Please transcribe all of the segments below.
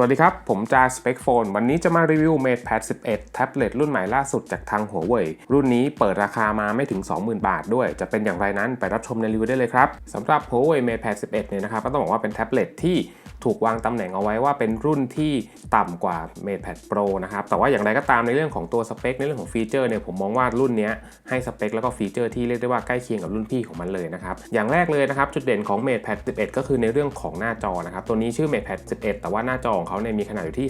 วัสดีครับ ผมจาสเปกโฟนวันนี้จะมารีวิว MatePad 11 แท็บเล็ตรุ่นใหม่ล่าสุดจากทางหัวเว่ยรุ่นนี้เปิดราคามาไม่ถึง 20,000 บาทด้วย จะเป็นอย่างไรนั้นไปรับชมในรีวิวได้เลยครับสำหรับหัวเว่ย MatePad 11 เนี่ยนะครับก็ต้องบอกว่าเป็นแท็บเล็ตที่ ถูกวางตำแหน่งเอาไว้ว่าเป็นรุ่นที่ต่ำกว่า MatePad Pro นะครับ แต่ว่าอย่างไรก็ตามในเรื่องของตัวสเปค ในเรื่องของฟีเจอร์เนี่ยผมมองว่ารุ่นนี้ให้สเปคแล้วก็ฟีเจอร์ที่เรียกได้ว่าใกล้เคียงกับรุ่นพี่ของมันเลยนะครับ อย่างแรกเลยนะครับ จุดเด่นของ MatePad 11 ก็คือในเรื่องของหน้าจอนะครับ ตัวนี้ชื่อ MatePad 11 แต่ว่าหน้าจอของเขาเนี่ยมีขนาดอยู่ที่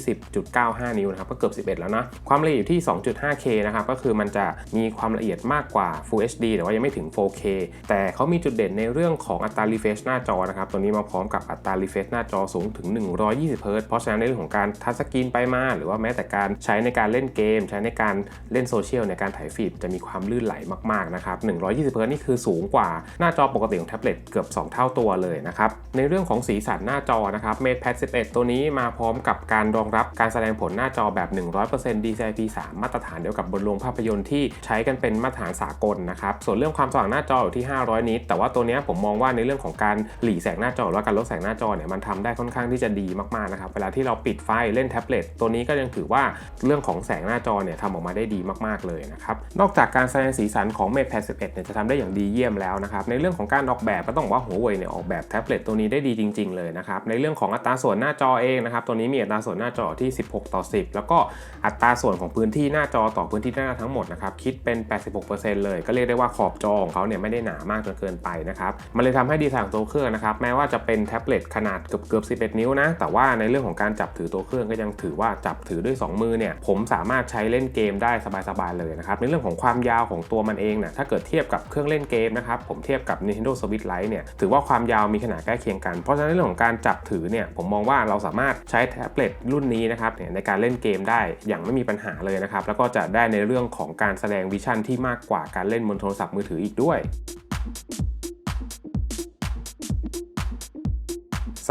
10.95 นิ้วนะครับ ก็เกือบ 11 แล้วนะ ความละเอียดอยู่ที่ 2.5K นะครับ ก็คือมันจะมีความละเอียดมากกว่า Full HD แต่ว่ายังไม่ถึง 4K แต่เขามีจุดเด่นในเรื่องของอัตรา refresh หน้าจอนะครับ ตัวนี้มาพร้อมกับอัตรา refresh หน้าจอสูงถึง 120เฮิร์ตซ์เพราะฉะนั้นในเรื่องของการทัชสกรีนไปมาหรือว่าแม้แต่การใช้ในการเล่นเกม ใช้ในการเล่นโซเชียลในการถ่ายฟีดจะมีความลื่นไหลมากๆนะครับ 120เฮิร์ตซ์นี่คือสูงกว่าหน้าจอปกติของแท็บเล็ตเกือบ 2 เท่าตัวเลยนะครับในเรื่องของสีสันหน้าจอนะครับ MatePad 11 ตัวนี้มาพร้อมกับการรองรับการแสดงผลหน้าจอแบบ 100% DCI-P3 มาตรฐานเดียวกับบนโรงภาพยนตร์ที่ใช้กันเป็นมาตรฐานสากลนะครับส่วนเรื่องความสว่างหน้าจออยู่ที่ 500 นิตแต่ว่าตัวนี้ผมมองว่าในเรื่องของการหลีแสงหน้าจอหรือว่าการลดแสงหน้าจอเนี่ยมันทำได้ค่อนข้างที่จะดีมากๆนะครับเวลาที่เราปิดไฟเล่นแท็บเล็ตตัวนี้ก็ยังถือว่าเรื่องของแสงหน้าจอเนี่ยทำออกมาได้ดีมากๆเลยนะครับนอกจากการแสดงสีสันของ MatePad 11เนี่ยจะทำได้อย่างดีเยี่ยมแล้วนะครับในเรื่องของการออกแบบก็ต้องว่าหัวเว่ยเนี่ยออกแบบแท็บเล็ตตัวนี้ได้ดีจริง ๆ เลยนะครับในเรื่องของอัตราส่วนหน้าจอเองนะครับตัวนี้มีอัตราส่วนหน้าจอที่ 16 ต่อ 10 แล้วก็อัตราส่วนของพื้นที่หน้าจอต่อพื้นที่หน้าทั้งหมดนะครับคิดเป็น 86%เลย ก็เรียกได้ว่าขอบจอของเขาเนี่ยไม่ได้หนามากจนเกินไปนะครับมันเลยทำให้ดีไซน์ของตัวเครื่องนะครับแม้ว่าจะเป็นแท็บเล็ตขนาดเกือบเกือบ11 นิ้วนะ แต่ว่าในเรื่องของการจับถือตัวเครื่องก็ยังถือว่าจับถือด้วย 2 มือเนี่ย ผมสามารถใช้เล่นเกมได้สบายๆเลยนะครับ ในเรื่องของความยาวของตัวมันเองเนี่ย ถ้าเกิดเทียบกับเครื่องเล่นเกมนะครับ ผมเทียบกับ Nintendo Switch Lite เนี่ย ถือว่าความยาวมีขนาดใกล้เคียงกัน เพราะฉะนั้นเรื่องของการจับถือเนี่ย ผมมองว่าเราสามารถใช้แท็บเล็ตรุ่นนี้นะครับเนี่ยในการเล่นเกมได้อย่างไม่มีปัญหาเลยนะครับ แล้วก็จะได้ในเรื่องของการแสดงวิชั่นที่มากกว่าการเล่นบนโทรศัพท์มือถืออีกด้วย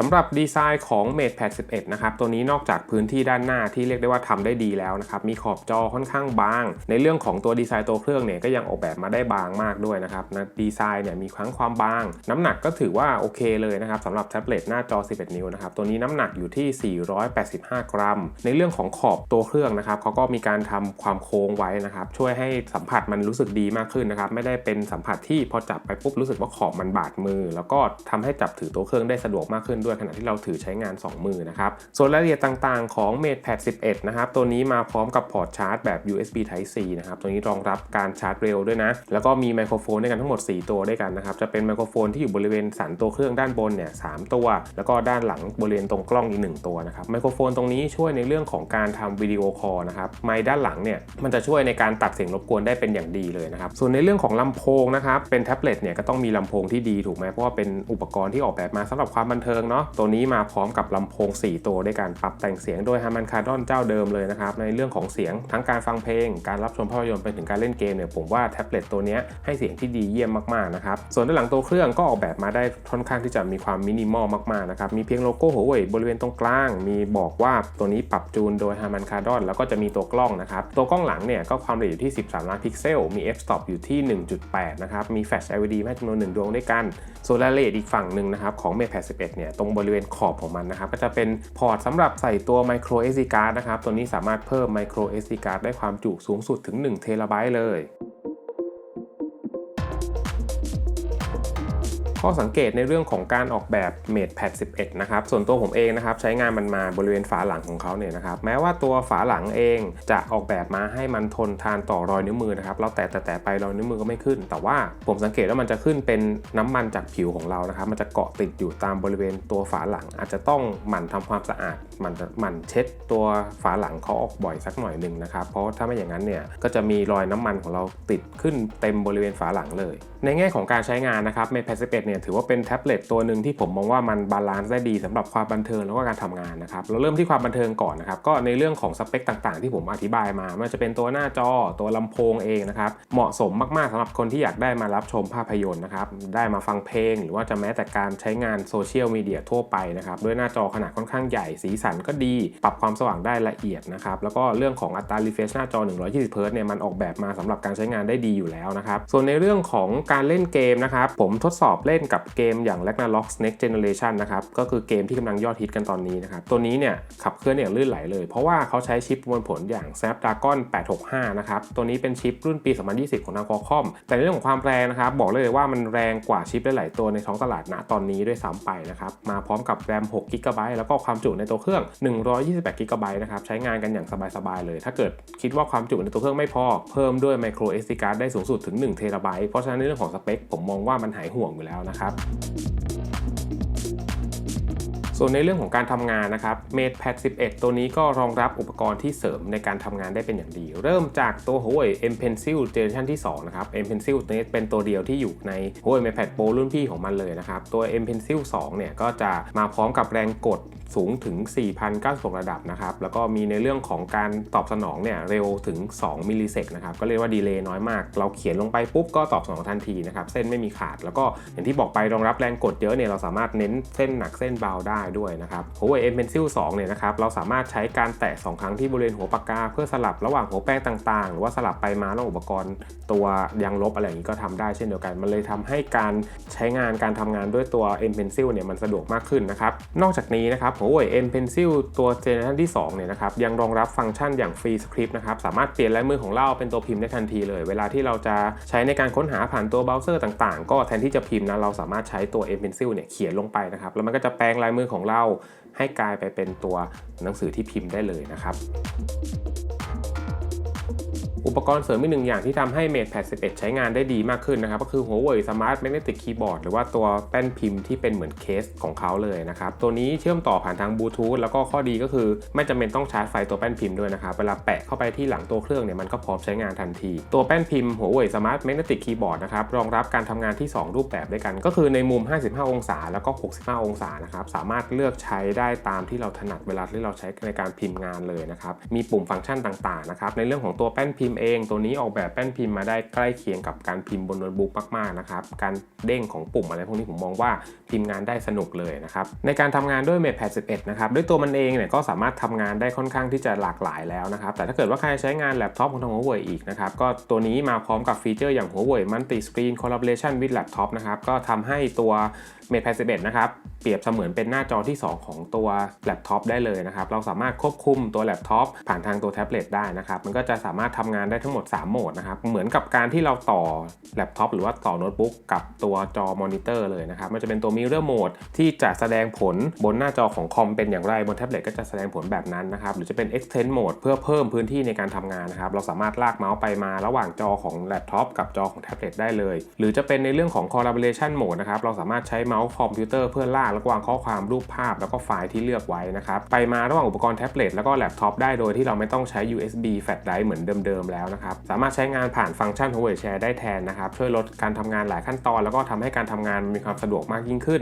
สำหรับดีไซน์ของ MatePad 11 นะครับ ตัวนี้นอกจากพื้นที่ด้านหน้าที่เรียกได้ว่าทำได้ดีแล้วนะครับ มีขอบจอค่อนข้างบาง ในเรื่องของตัวดีไซน์ตัวเครื่องเนี่ยก็ยังออกแบบมาได้บางมากด้วยนะครับนะดีไซน์เนี่ยมีครั้งความบาง น้ำหนักก็ถือว่าโอเคเลยนะครับสำหรับแท็บเล็ตหน้าจอ 11 นิ้วนะครับ ตัวนี้น้ำหนักอยู่ที่ 485 กรัม ในเรื่องของขอบตัวเครื่องนะครับเขาก็มีการทำความโค้งไว้นะครับ ช่วยให้สัมผัสมันรู้สึกดีมากขึ้นนะครับ ไม่ได้เป็นสัมผัสที่พอจับไปปุ๊บรู้สึกว่าขอบมันบาดมือ แล้วก็ทำให้จับถือตัวเครื่องได้สะดวกมากขึ้นด้วยขณะที่เราถือใช้งาน 2 มือนะครับส่วนรายละเอียดต่างๆ ของ MatePad 11 นะครับ ตัวนี้มาพร้อมกับพอร์ตชาร์จแบบ USB Type C นะครับ ตัวนี้รองรับการชาร์จเร็วด้วยนะ แล้วก็มีไมโครโฟนด้วยกันทั้งหมด 4 ตัวด้วยกันนะครับ จะเป็นไมโครโฟนที่อยู่บริเวณสันตัวเครื่องด้านบนเนี่ยสตัว แล้วก็ด้านหลังบริเวณตรงกล้องอีก 1 ตัวนะครับ ไมโครโฟนตรงนี้ช่วยในเรื่องของการทำวิดีโอคอลนะครับ ไมค์ด้านหลังเนี่ยมันจะช่วยในการตัดเสียงรบกวนได้เป็นอย่างดีเลยนะครับ ส่วนในเรื่องของลำโพงนะครับ เป็นแท็บเล็ตเนี่ยก็ต้องมีลำโพงที่ดีถูกไหมเพราะว่าเป็นอุปกรณ์ที่ออกแบบมาสำหรับความบันเทิงเนาะตัวนี้มาพร้อมกับลำโพง 4 ตัวด้วยการปรับแต่งเสียงโดย Harman Kardon เจ้าเดิมเลยนะครับ ในเรื่องของเสียงทั้งการฟังเพลง การรับชมภาพยนตร์ไปถึงการเล่นเกมเนี่ยผมว่าแท็บเล็ตตัวนี้ให้เสียงที่ดีเยี่ยมมากๆนะครับส่วนด้านหลังตัวเครื่องก็ออกแบบมาได้ค่อนข้างที่จะมีความมินิมอลมากๆนะครับมีเพียงโลโก้หัวเว่ยบริเวณตรงกลาง มีบอกว่าตัวนี้ปรับจูนโดย Harman Kardon แล้วก็จะมีตัวกล้องนะครับตัวกล้องหลังเนี่ยก็ความละเอียดอยู่ที่ 13 ล้านพิกเซลมี f-stop อยู่ที่ 1.8 นะครับมีแฟลช LED ให้จำนวน1ดวงด้วยกันส่วนรายละเอียดอีกฝั่งหนึ่งนะครับของ MatePad 11เนี่ยตรงบริเวณขอบของมันนะครับก็จะเป็นพอร์ตสำหรับใส่ตัว micro SD card นะครับตัวนี้สามารถเพิ่ม micro SD card ได้ความจุสูงสุดถึง1 t b เลย ข้อสังเกตในเรื่องของการออกแบบ MatePad 11 นะครับ ส่วนตัวผมเองนะครับใช้งานมันมาบริเวณฝาหลังของเขาเนี่ยนะครับ แม้ว่าตัวฝาหลังเองจะออกแบบมาให้มันทนทานต่อรอยนิ้วมือนะครับ เราแตะแต่ไปรอยนิ้วมือก็ไม่ขึ้น แต่ว่าผมสังเกตว่ามันจะขึ้นเป็นน้ำมันจากผิวของเรานะครับ มันจะเกาะติดอยู่ตามบริเวณตัวฝาหลัง อาจจะต้องหมั่นทำความสะอาดหมั่นหมั่นเช็ดตัวฝาหลังเขาออกบ่อยสักหน่อยหนึ่งนะครับ เพราะถ้าไม่อย่างนั้นเนี่ยก็จะมีรอยน้ำมันของเราติดขึ้นเต็มบริเวณฝาหลังเลย ในแง่ของการใช้งานนะครับ MatePad 11เนี่ยถือว่าเป็นแท็บเล็ตตัวหนึ่งที่ผมมองว่ามันบาลานซ์ได้ดีสำหรับความบันเทิงแล้วก็การทำงานนะครับเราเริ่มที่ความบันเทิงก่อนนะครับก็ในเรื่องของสเปคต่างๆ ที่ผมอธิบายมาไม่ว่าจะเป็นตัวหน้าจอตัวลำโพงเองนะครับเหมาะสมมากๆสำหรับคนที่อยากได้มารับชมภาพยนตร์นะครับได้มาฟังเพลง หรือว่าจะแม้แต่การใช้งานโซเชียลมีเดียทั่วไปนะครับด้วยหน้าจอขนาดค่อนข้างใหญ่สีสันก็ดี ปรับความสว่างได้ละเอียดนะครับแล้วก็เรื่องของอัตรา refresh หน้าจอ 120เฮิร์เนี่ยมันออกแบบมาสำหรับการใช้งานได้ดีอยู่แล้วนะครับส่วนในเรื่องของการเล่นเกมนะครับผมทดสอบเล่นนกับเกมอย่าง Ragnarok Next Generation นะครับ ก็คือเกมที่กำลังยอดฮิตกันตอนนี้นะครับ ตัวนี้เนี่ยขับเคลื่อนอย่างลื่นไหลเลย เพราะว่าเขาใช้ชิปประมวลผลอย่าง Snapdragon 865 นะครับ ตัวนี้เป็นชิปรุ่นปี 2020 ของทาง Qualcomm แต่ในเรื่องของความแรงนะครับ บอกเลยว่ามันแรงกว่าชิปหลาย ๆ ตัวในท้องตลาดณตอนนี้ด้วยซ้ำไปนะครับ มาพร้อมกับแรม 6 g b แล้วก็ความจุในตัวเครื่อง 128 g b นะครับ ใช้งานกันอย่างสบาย ๆ เลย ถ้าเกิดคิดว่าความจุในตัวเครื่องไม่พอ เพิ่มด้วย micro SD card ได้สูงสุดถึง1 t b เพราะฉะนั้นในเรื่องของสเปคผมมองว่ามันหายห่วงอยู่แล้วนะครับ ส่วนในเรื่องของการทำงานนะครับ MatePad 11 ตัวนี้ก็รองรับอุปกรณ์ที่เสริมในการทำงานได้เป็นอย่างดี เริ่มจากตัว Huawei M Pencil Generation ที่ 2 นะครับ M Pencil ตัวนี้เป็นตัวเดียวที่อยู่ใน Huawei MatePad Pro รุ่นพี่ของมันเลยนะครับ ตัว M Pencil 2 เนี่ยก็จะมาพร้อมกับแรงกดสูงถึง 4,096 ระดับนะครับ แล้วก็มีในเรื่องของการตอบสนองเนี่ยเร็วถึง 2 มิลลิเซกนะครับ ก็เรียกว่าดีเลย์น้อยมาก เราเขียนลงไปปุ๊บก็ตอบสนองทันทีนะครับ เส้นไม่มีขาด แล้วก็อย่างที่บอกไปรองรับแรงกดเยอะเนี่ยเราสามารถเน้นเส้นหนักเส้นเบาได้ด้วยนะครับ Huawei M Pencil 2เนี่ยนะครับเราสามารถใช้การแตะ2ครั้งที่บริเวณหัวปากกา เพื่อสลับระหว่างหัวแป้งต่างๆ หรือว่าสลับไปมาระหว่างอุปกรณ์ตัวยางลบอะไรอย่างนี้ก็ทำได้เช่นเดียวกัน มันเลยทำให้การใช้งานการทำงานด้วยตัว M Pencil เนี่ยมันสะดวกมากขึ้นนะครับ นอกจากนี้นะครับ Huawei M Pencil ตัวเจเนอเรชันที่2เนี่ยนะครับยังรองรับฟังก์ชันอย่างฟรีสคริปต์นะครับสามารถเปลี่ยนลายมือของเราเป็นตัวพิมพ์ได้ทันทีเลย เวลาที่เราจะใช้ในการค้นหาผ่านตัวเบราว์เซอร์ต่างๆ ก็แทนที่จะพิมพ์นะเราสามารถใช้ตัว M Pencil เนี่ยเขียนลงไปนะครับแล้วมันก็จะแปลงลายมือของเราให้กลายไปเป็นตัวหนังสือที่พิมพ์ได้เลยนะครับ อุปกรณ์เสริมอีกหนึ่งอย่างที่ทำให้ MatePad 11 ใช้งานได้ดีมากขึ้นนะครับ ก็คือ Huawei Smart Magnetic Keyboard หรือว่าตัวแป้นพิมพ์ที่เป็นเหมือนเคสของเขาเลยนะครับ ตัวนี้เชื่อมต่อผ่านทางบลูทูธแล้วก็ข้อดีก็คือ ไม่จำเป็นต้องชาร์จไฟตัวแป้นพิมพ์ด้วยนะครับ เวลาแปะเข้าไปที่หลังตัวเครื่องเนี่ยมันก็พร้อมใช้งานทันที ตัวแป้นพิมพ์ Huawei Smart Magnetic Keyboard นะครับรองรับการทำงานที่ 2 รูปแบบด้วยกัน ก็คือในมุม 55 องศา แล้วก็ 65 องศานะครับสามารถเลือกใช้ได้ตามที่เราถนัดเวลาที่เราใช้ในการพิมพ์งานเลยนะครับมีปุ่มฟังก์ชันต่างๆนะครับในเรื่องของตัวแป้นพิมพ์เอง ตัวนี้ออกแบบแป้นพิมพ์มาได้ใกล้เคียงกับการพิมพ์บนโน้ตบุ๊กมากๆนะครับ การเด้งของปุ่มอะไรพวกนี้ผมมองว่าพิมพ์งานได้สนุกเลยนะครับ ในการทำงานด้วย MatePad 11 นะครับ ด้วยตัวมันเองเนี่ยก็สามารถทำงานได้ค่อนข้างที่จะหลากหลายแล้วนะครับ แต่ถ้าเกิดว่าใครใช้งานแล็ปท็อปของทาง Huawei อีกนะครับ ก็ตัวนี้มาพร้อมกับฟีเจอร์อย่าง Huawei Multi Screen Collaboration with Laptop นะครับ ก็ทำให้ตัว MatePad 11 นะครับเปรียบเสมือนเป็นหน้าจอที่ 2 ของตัวแล็ปท็อปได้เลยนะครับ เราสามารถควบคุมตัวแล็ปท็อปผ่านทางตัวแท็บเล็ตได้นะครับ มันก็จะสามารถทำงานได้ทั้งหมด 3 โหมดนะครับ เหมือนกับการที่เราต่อแล็ปท็อปหรือว่าต่อโน้ตบุ๊กกับตัวจอมอนิเตอร์เลยนะครับ มันจะเป็นตัว Mirror Mode ที่จะแสดงผลบนหน้าจอของคอมเป็นอย่างไร บนแท็บเล็ตก็จะแสดงผลแบบนั้นนะครับ หรือจะเป็น Extend Mode เพื่อเพิ่มพื้นที่ในการทำงานนะครับ เราสามารถลากเมาส์ไปมาระหว่างจอของแล็ปท็อปกับจอของแท็บเล็ตได้เลย หรือจะเป็นในเรื่องของ Collaboration Mode นะครับ เราสามารถใช้เมาส์คอมพิวเตอร์เพื่อลากและวางข้อความรูปภาพ แล้วก็ไฟล์ที่เลือกไว้นะครับ ไปมาระหว่างอุปกรณ์แท็บเล็ตแล้วก็แล็ปท็อปได้โดยที่เราไม่ต้องใช้ USB Flash Drive เหมือนเดิมแล้วนะครับ สามารถใช้งานผ่านฟังก์ชัน Huawei Share ได้แทนนะครับ ช่วยลดการทำงานหลายขั้นตอน แล้วก็ทำให้การทำงานมีความสะดวกมากยิ่งขึ้น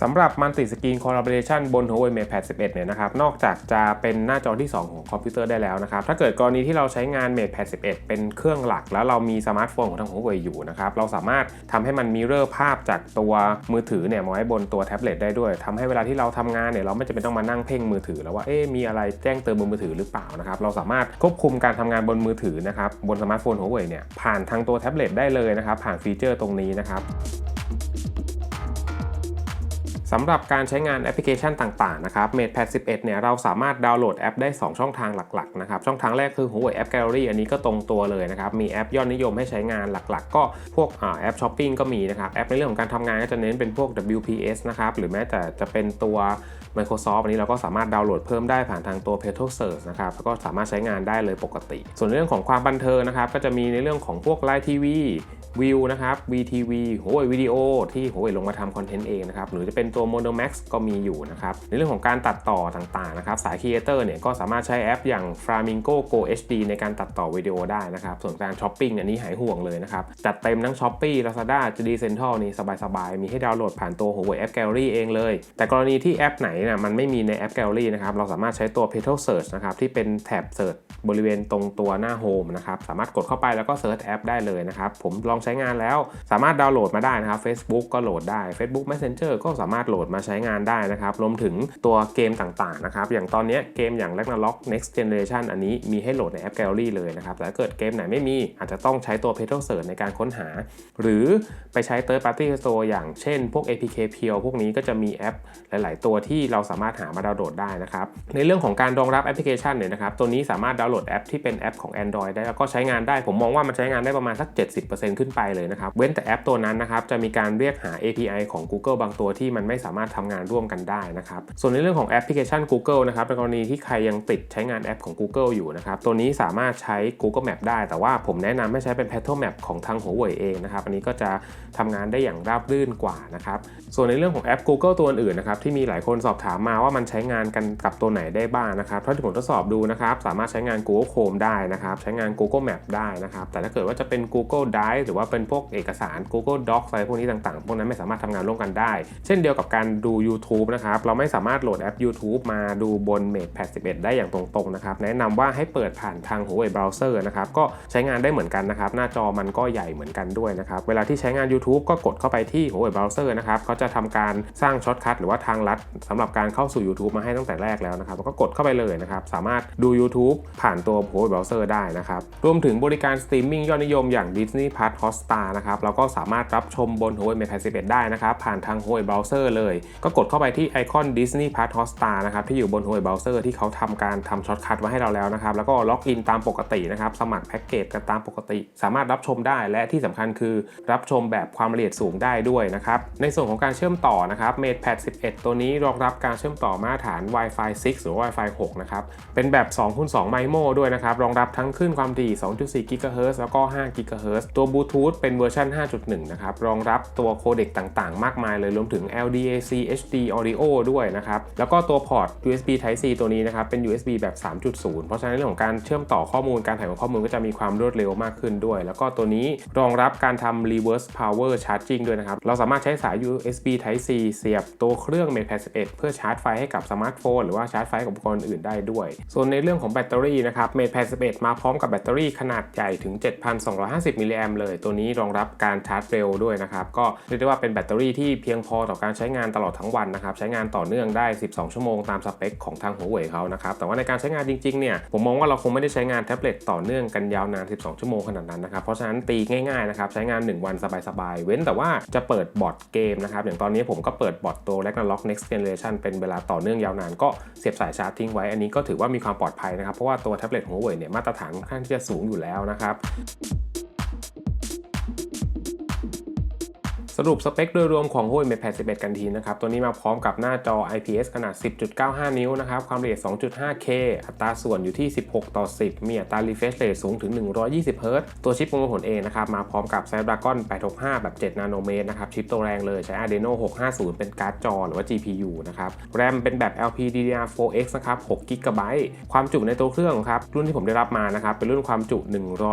สำหรับ Multi Screen Collaboration บน Huawei MatePad 11 เนี่ยนะครับ นอกจากจะเป็นหน้าจอที่ 2 ของคอมพิวเตอร์ได้แล้วนะครับ ถ้าเกิดกรณีที่เราใช้งาน MatePad 11 เป็นเครื่องหลัก แล้วเรามีสมาร์ทโฟนของทาง Huawei อยู่นะครับ เราสามารถทำให้มันมิเรอร์ภาพจากตัวมือถือเนี่ยมาไว้บนตัวแท็บเล็ตได้ด้วยทำให้เวลาที่เราทำงานเนี่ยเราไม่จำเป็นต้องมานั่งเพ่งมือถือ แล้วว่าเอ๊มีอะไรแจ้งเตือนบนมือถือหรือเปล่านะครับ เราสามารถควบคุมการทำงานบนมือถือนะครับบนสมาร์ทโฟน Huawei เนี่ยผ่านทางตัวแท็บเล็ตได้เลยนะครับผ่านฟีเจอร์ตรงนี้นะครับ สำหรับการใช้งานแอปพลิเคชันต่างๆ นะครับ MatePad 11 เนี่ยเราสามารถดาวน์โหลดแอปได้ 2 ช่องทางหลักๆ นะครับ ช่องทางแรกคือ Huawei App Gallery อันนี้ก็ตรงตัวเลยนะครับ มีแอปยอดนิยมให้ใช้งานหลักๆ ก็พวกแอปช้อปปิ้งก็มีนะครับ แอปในเรื่องของการทำงานก็จะเน้นเป็นพวก WPS นะครับ หรือแม้แต่จะเป็นตัว Microsoft อันนี้เราก็สามารถดาวน์โหลดเพิ่มได้ผ่านทางตัว p e t r o Search นะครับแล้วก็สามารถใช้งานได้เลยปกติ ส่วนเรื่องของความบันเทิงนะครับก็จะมีในเรื่องของพวก Line TV วิ วิวนะครับ VTV โหยวิดีโอที่โหยลงมาทำคอนเทนต์เองนะครับ หรือจะเป็นตัว Mono Max ก็มีอยู่นะครับ ในเรื่องของการตัดต่อต่างๆนะครับ สายครีเอเตอร์เนี่ยก็สามารถใช้แอปอย่าง Flamingo Go HD ในการตัดต่อวิดีโอได้นะครับ ส่วนการช้อปปิ้งเนี่ยนี้หายห่วงเลยนะครับ จัดเต็มทั้ง Shopee Lazada JD Central นี่สบายๆ มีให้ดาวน์โหลดผ่านตัว Huawei App Gallery เองเลย แต่กรณีที่แอปไหนนะมันไม่มีในแอป Gallery นะครับ เราสามารถใช้ตัว Petal Search นะครับที่เป็นแท็บเสิร์ชบริเวณตรงตัวหน้าโฮมนะครับ สามารถกดเข้าไปแล้วก็เซิร์ชแอปได้เลยนะครับ ผมลององใช้งานแล้ว สามารถดาวน์โหลดมาได้นะครับ Facebook ก็โหลดได้ Facebook Messenger ก็สามารถโหลดมาใช้งานได้นะครับ รวมถึงตัวเกมต่างๆนะครับ อย่างตอนนี้เกมอย่าง Ragnarok Next Generation อันนี้มีให้โหลดในแอป Gallery เลยนะครับ แต่ถ้าเกิดเกมไหนไม่มีอาจจะต้องใช้ตัว Pedal Search ในการค้นหา หรือไปใช้ Third Party Store อย่างเช่นพวก APK p u r e พวกนี้ก็จะมีแอปหลาย ๆ ตัวที่เราสามารถหามาดาวน์โหลดได้นะครับ ในเรื่องของการรองรับแอปพลิเคชันเนี่ยนะครับ ตัวนี้สามารถดาวน์โหลดแอปที่เป็นแอปของ Android ได้แล้วก็ใช้งานได้ ผมมองว่ามันใช้งานได้ประมาณสัก 70%ขึ้นไปเลยนะครับ เว้นแต่แอปตัวนั้นนะครับจะมีการเรียกหา API ของ Google บางตัวที่มันไม่สามารถทำงานร่วมกันได้นะครับส่วนในเรื่องของแอปพลิเคชัน Google นะครับในกรณีที่ใครยังติดใช้งานแอปของ Google อยู่นะครับตัวนี้สามารถใช้ Google Map ได้ แต่ว่าผมแนะนำให้ใช้เป็น Petal Map ของทาง Huawei เองนะครับอันนี้ก็จะทำงานได้อย่างราบรื่นกว่านะครับส่วนในเรื่องของแอป Google ตัวอื่นนะครับที่มีหลายคนสอบถามมาว่ามันใช้งานกันกับตัวไหนได้บ้างนะครับเท่าที่ผมทดสอบดูนะครับสามารถใช้งาน Google Chrome ได้นะครับใช้งาน Google Map ได้นะครับแต่ถ้าเกิดว่าจะเป็น Google Drive หรือว่าเป็นพวกเอกสาร Google Docs อะไรพวกนี้ต่างๆ พวกนั้นไม่สามารถทำงานร่วมกันได้ เช่นเดียวกับการดู YouTube นะครับ เราไม่สามารถโหลดแอป YouTube มาดูบน MatePad 11 ได้อย่างตรงๆนะครับ แนะนำว่าให้เปิดผ่านทาง Huawei Browser นะครับ ก็ใช้งานได้เหมือนกันนะครับ หน้าจอมันก็ใหญ่เหมือนกันด้วยนะครับ เวลาที่ใช้งาน YouTube ก็กดเข้าไปที่ Huawei Browser นะครับเขาจะทำการสร้างช็อตคัทหรือว่าทางลัดสำหรับการเข้าสู่ YouTube มาให้ตั้งแต่แรกแล้วนะครับก็กดเข้าไปเลยนะครับสามารถดู YouTube ผ่านตัว Huawei Browser ได้นะครับรวมถึงบริการสตรีมมิ่งยอดนิยมอย่าง Disney Plus Hotstar นะครับเราก็สามารถรับชมบน Huawei Mate 11 ได้นะครับ ผ่านทาง Huawei Browser เลย ก็กดเข้าไปที่ไอคอน Disney Plus Hotstar นะครับที่อยู่บน Huawei Browser ที่เขาทำการทำช็อตคัทไว้ให้เราแล้วนะครับ แล้วก็ล็อกอินตามปกตินะครับ สมัครแพ็กเกจกันตามปกติ สามารถรับชมได้และที่สำคัญคือรับชมแบบความละเอียดสูงได้ด้วยนะครับ ในส่วนของการเชื่อมต่อนะครับ MatePad 11 ตัวนี้รองรับการเชื่อมต่อมาตรฐาน Wi-Fi 6 หรือ Wi-Fi 6 นะครับ เป็นแบบ2คูณ2 MIMO ด้วยนะครับ รองรับทั้งคลื่นความถี่ 2.4 GHz แล้วก็ 5 GHz ตัวบลูทูธเป็นเวอร์ชัน 5.1 นะครับ รองรับตัวโคเด็กต่างๆ มากมายเลย รวมถึง LDAC HD Audio ด้วยนะครับ แล้วก็ตัวพอร์ต USB Type C ตัวนี้นะครับ เป็น USB แบบ 3.0 เพราะฉะนั้นเรื่องของการเชื่อมต่อข้อมูล การถ่ายข้อมูลก็จะมีความรวดเร็วมากขึ้นด้วย แล้วก็ตัวนี้รองรับการทำ reverse power charging ด้วยนะครับ เราสามารถใช้สาย USB Type C เสียบตัวเครื่อง MatePad 11 เพื่อชาร์จไฟให้กับสมาร์ทโฟนหรือว่าชาร์จไฟกับอุปกรณ์อื่นได้ด้วย ส่วนในเรื่องของแบตเตอรี่นะครับ MatePad 11 มาพร้อมกับแบตเตอรี่ขนาดใหญ่ถึง 7,250มิลลิแอมเลยตัวนี้รองรับการชาร์จเร็วด้วยนะครับ ก็เรียกได้ว่าเป็นแบตเตอรี่ที่เพียงพอต่อการใช้งานตลอดทั้งวันนะครับ ใช้งานต่อเนื่องได้ 12 ชั่วโมงตามสเปคของทาง Huawei เขานะครับ แต่ว่าในการใช้งานจริงๆ เนี่ย ผมมองว่าเราคงไม่ได้ใช้งานแท็บเล็ตต่อเนื่องกันยาวนาน 12 ชั่วโมงขนาดนั้นนะครับ เพราะฉะนั้นตีง่ายๆ นะครับ ใช้งาน 1 วันสบายๆ เว้นแต่ว่าจะเปิดบอร์ดเกมนะครับ อย่างตอนนี้ผมก็เปิดบอร์ดตัว Ragnarok Next Generation เป็นเวลาต่อเนื่องยาวนาน ก็เสียบสายชาร์จทิ้งไว้ อันนี้ก็ถือว่ามีความปลอดภัยนะครับ เพราะว่าตัวแท็บเล็ตของ Huawei เนี่ยมาตรฐานค่อนข้างที่จะสูงอยู่แล้วนะครับ รุปสเปคโดยรวมของ Huawei Mate 11 กันทีนะครับ ตัวนี้มาพร้อมกับหน้าจอ IPS ขนาด 10.95 นิ้วนะครับ ความละเอียด 2.5K อัตราส่วนอยู่ที่ 16 ต่อ 10 มีอัตรา refresh rate สูงถึง 120 Hz ตัวชิปโปรโมผลเองนะครับ มาพร้อมกับ Snapdragon 865 แบบ 7 นาโนเมตรนะครับ ชิปตัวแรงเลยใช้ Adreno 650 เป็นการ์ดจอหรือว่า GPU นะครับ RAM เป็นแบบ LPDDR4X นะครับ 6 GB ความจุในตัวเครื่องครับ รุ่นที่ผมได้รับมานะครับ เป็นรุ่นความจุ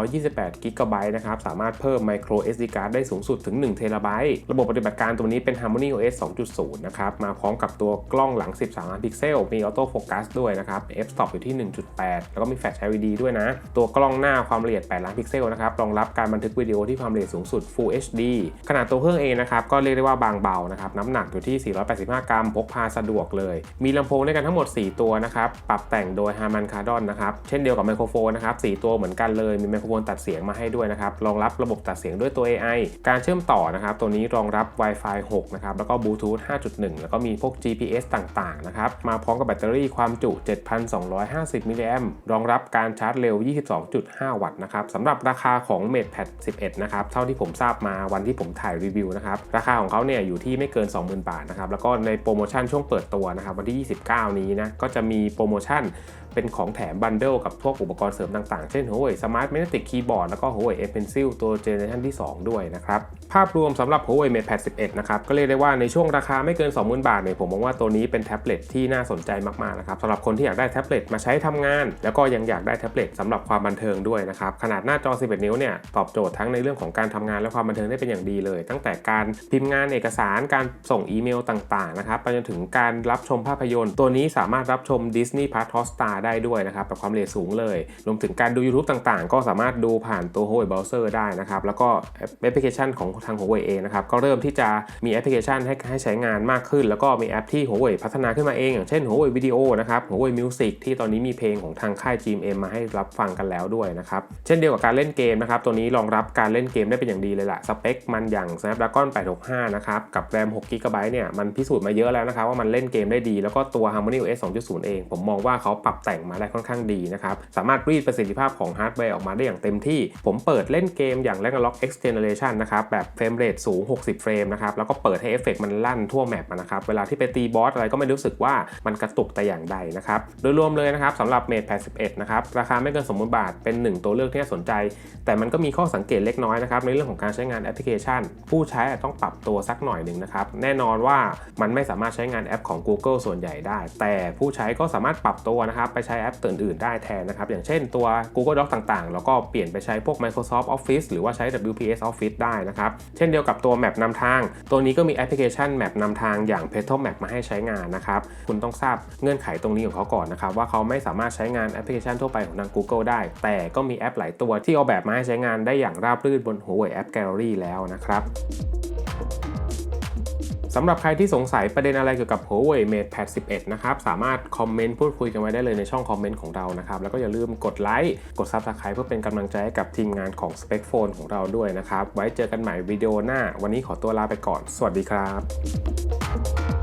128 GB นะครับ สามารถเพิ่ม micro SD card ได้สูงสุดถึง1 TB ระบบปฏิบัติการตัวนี้เป็น Harmony OS 2.0 นะครับ มาพร้อมกับตัวกล้องหลัง 13 ล้านพิกเซล มีออโต้โฟกัสด้วยนะครับ f-stop อยู่ที่ 1.8 แล้วก็มีแฟลช LED ด้วยนะ ตัวกล้องหน้าความละเอียด 8 ล้านพิกเซลนะครับ รองรับการบันทึกวิดีโอที่ความละเอียดสูงสุด Full HD ขนาดตัวเครื่องเองนะครับ ก็เรียกได้ว่าบางเบานะครับ น้ำหนักอยู่ที่ 485 กรัม พกพาสะดวกเลย มีลำโพงด้วยกันทั้งหมด 4 ตัวนะครับ ปรับแต่งโดย Harman Kardon นะครับ เช่นเดียวกับไมโครโฟนนะครับ 4 ตัวเหมือนกันเลย มีไมโครโฟนตัดเสียงมาให้ด้วยนะครับ รองรับระบบตัดเสียงด้วยตัว AI การเชื่อมต่อนะครับตัวนี้รองรับ Wi-Fi 6 นะครับ แล้วก็ Bluetooth 5.1 แล้วก็มีพวก GPS ต่างๆ นะครับ มาพร้อมกับแบตเตอรี่ความจุ 7,250 มิลลิแอมรองรับการชาร์จเร็ว 22.5 วัตต์นะครับสำหรับราคาของ MatePad 11 นะครับ เท่าที่ผมทราบมาวันที่ผมถ่ายรีวิวนะครับ ราคาของเขาเนี่ยอยู่ที่ไม่เกิน 20,000 บาทนะครับ แล้วก็ในโปรโมชั่นช่วงเปิดตัวนะครับวันที่ 29 นี้นะ ก็จะมีโปรโมชั่นเป็นของแถมบันเดิลกับพวกอุปกรณ์เสริมต่างๆ เช่น Huawei Smart Magnetic Keyboard แล้วก็ Huawei A Pencil ตัวเจเนอเรชันที่ 2 ด้วยนะครับ ภาพรวมสำหรับ Huawei MatePad 11 นะครับ ก็เรียกได้ว่าในช่วงราคาไม่เกิน 20,000 บาทเนี่ยผมมองว่าตัวนี้เป็นแท็บเล็ตที่น่าสนใจมากๆนะครับสำหรับคนที่อยากได้แท็บเล็ตมาใช้ทำงาน แล้วก็ยังอยากได้แท็บเล็ตสำหรับความบันเทิงด้วยนะครับ ขนาดหน้าจอ 11 นิ้วเนี่ยตอบโจทย์ทั้งในเรื่องของการทำงานและความบันเทิงได้เป็นอย่างดีเลย ตั้งแต่การพิมพ์งานเอกสารการส่งอีเมลต่างๆนะครับไปจนถึงการรับชมภาพยนตร์ ตัวนี้สามารถรับชม Disney Plus Hotstar ได้ด้วยนะครับแบบความเร็วสูงเลย รวมถึงการดู YouTube ต่างๆ ก็สามารถดูผ่านตัว Huawei Browser ได้นะครับแล้วก็แอปพลิเคชันของทาง Huawei เองนะครับก็เริ่มที่จะมีแอปพลิเคชันให้ให้ใช้งานมากขึ้น แล้วก็มีแอปที่ Huawei พัฒนาขึ้นมาเอง อย่างเช่น Huawei Video นะครับ Huawei Music ที่ตอนนี้มีเพลงของทางค่าย GMM มาให้รับฟังกันแล้วด้วยนะครับ เช่นเดียวกับการเล่นเกมนะครับ ตัวนี้รองรับการเล่นเกมได้เป็นอย่างดีเลยล่ะสเปคมันอย่าง Snapdragon 865 นะครับ กับ RAM 6 GB เนี่ยมันพิสูจน์มาเยอะแล้วนะครับว่ามันเล่นเกมได้ดี แล้วก็ตัว Harmony OS 2.0 เอง ผมมองว่าเขาปรับแต่งมาได้ค่อนข้างดีนะครับสามารถรีดประสิทธิภาพของฮาร์ดแวร์ออกมาได้อย่างเต็มที่ ผมเปิดเล่นเกมอย่าง Ragnarok X Generation นะครับแบบเฟรมเรทสูง60 เฟรมนะครับ แล้วก็เปิดให้เอฟเฟกต์มันลั่นทั่วแมปนะครับ เวลาที่ไปตีบอสอะไรก็ไม่รู้สึกว่ามันกระตุกแต่อย่างใดนะครับ โดยรวมเลยนะครับสำหรับ Mate Pad 11นะครับ ราคาไม่เกินสมมติบาทเป็นหนึ่งตัวเลือกที่น่าสนใจ แต่มันก็มีข้อสังเกตเล็กน้อยนะครับในเรื่องของการใช้งานแอปพลิเคชัน ผู้ใช้อาจต้องปรับตัวสักหน่อยหนึ่งนะครับ แน่นอนว่ามันไม่สามารถใช้งานแอปของ Google ส่วนใหญ่ได้ แต่ผู้ใช้ก็สามารถปรับตัวนะครับไปใช้แอปอื่นได้แทนนะครับอย่างเช่นตัว Google Docs ต่างๆ แล้วก็เปลี่ยนไปใช้พวก Microsoft Office หรือว่าใช้ WPS Office ได้นะครับเช่นเดียวกับตัว Map นำทาง ตัวนี้ก็มีแอปพลิเคชันแมปนำทางอย่าง Petal Map มาให้ใช้งานนะครับ คุณต้องทราบเงื่อนไขตรงนี้ของเขาก่อนนะครับ ว่าเขาไม่สามารถใช้งานแอปพลิเคชันทั่วไปของทาง Google ได้ แต่ก็มีแอปหลายตัวที่ออกแบบมาให้ใช้งานได้อย่างราบรื่นบน Huawei App Gallery แล้วนะครับ สำหรับใครที่สงสัยประเด็นอะไรเกี่ยวกับ Huawei Mate Pad 11 นะครับ สามารถคอมเมนต์พูดคุยกันไว้ได้เลยในช่องคอมเมนต์ของเรานะครับ แล้วก็อย่าลืมกดไลค์ กด Subscribe เพื่อเป็นกำลังใจให้กับทีมงานของ Spec Phone ของเราด้วยนะครับ ไว้เจอกันใหม่วิดีโอหน้า วันนี้ขอตัวลาไปก่อน สวัสดีครับ